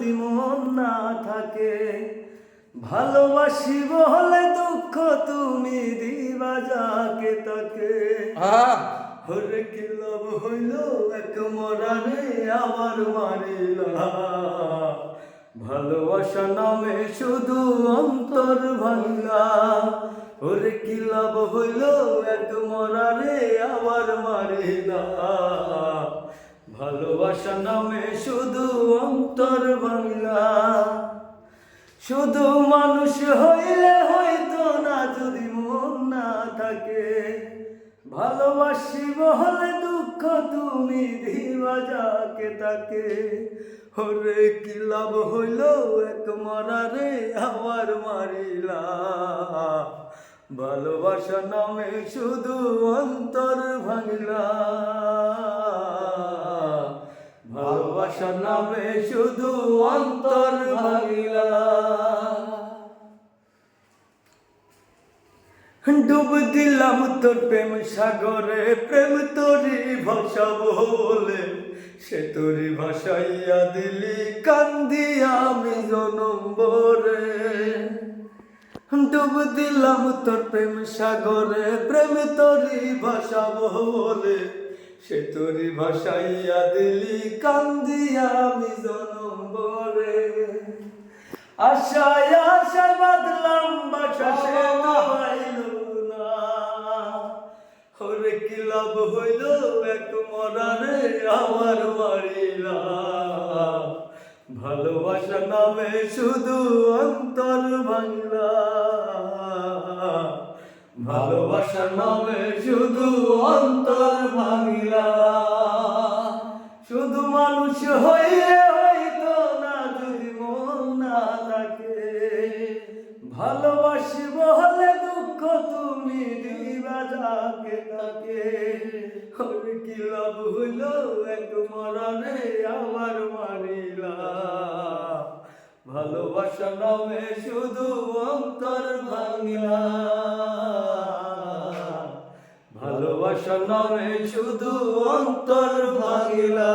যদি মন না থাকে ভালোবাসি বলে দুঃখ তুমি দিবা যাকে তাকে। হরে কি লাভ হইল এক মরারে আমার মারিলা ভালোবাসা নামে শুধু অন্তর ভাঙলা। ওরে কি লাভ হইল এক মরারে আমার মারিলা ভালোবাসা নামে শুধু অন্তর ভাঙলা শুধু মানুষ হইলে হয়তো না, যদি মন না থাকে। ভালোবাসি বহলে দুঃখ, তুমি দিবা যাকে তাকে। হরে কি লাভ হইল এক মরারে আবার মারিলা? ভালোবাসা নামে শুধু অন্তর ভাঙলা নামে শুধু অন্তর ভাঙিলা। ডুব দিলাম তোর প্রেম সাগরে, প্রেম তোরি ভাষা বলে। সে তোরি ভাষাইয়া দিলি কান্দিয়া আমি জনম বরে ডুব দিলাম তোর প্রেম সাগরে, প্রেম তোরি ভাষা বলে। সে তোরি ভাষাইয়া দিলি, কান্দিয়া আমি জনম বরে আশায় আশায় বাদলাম বাসা, সে পাইল না। হরে কি লাভ হইল এক মরারে আমার মারিলা। ভালোবাসা নামে শুধু অন্তর ভাঙলা। ভালোবাসা নামে শুধু অন্তর মানুষ হইলে হইতো না, যদি মন না থাকে। ভালোবাসি বলে দুঃখ তুমি দিবা যাকে তাকে। ওরে কি লাভ হইল এক মরণে আমার মারিলা ভালোবাসা নামে শুধু অন্তর ভাঙিলা ভালোবাসা নামে শুধু অন্তর ভাঙিলা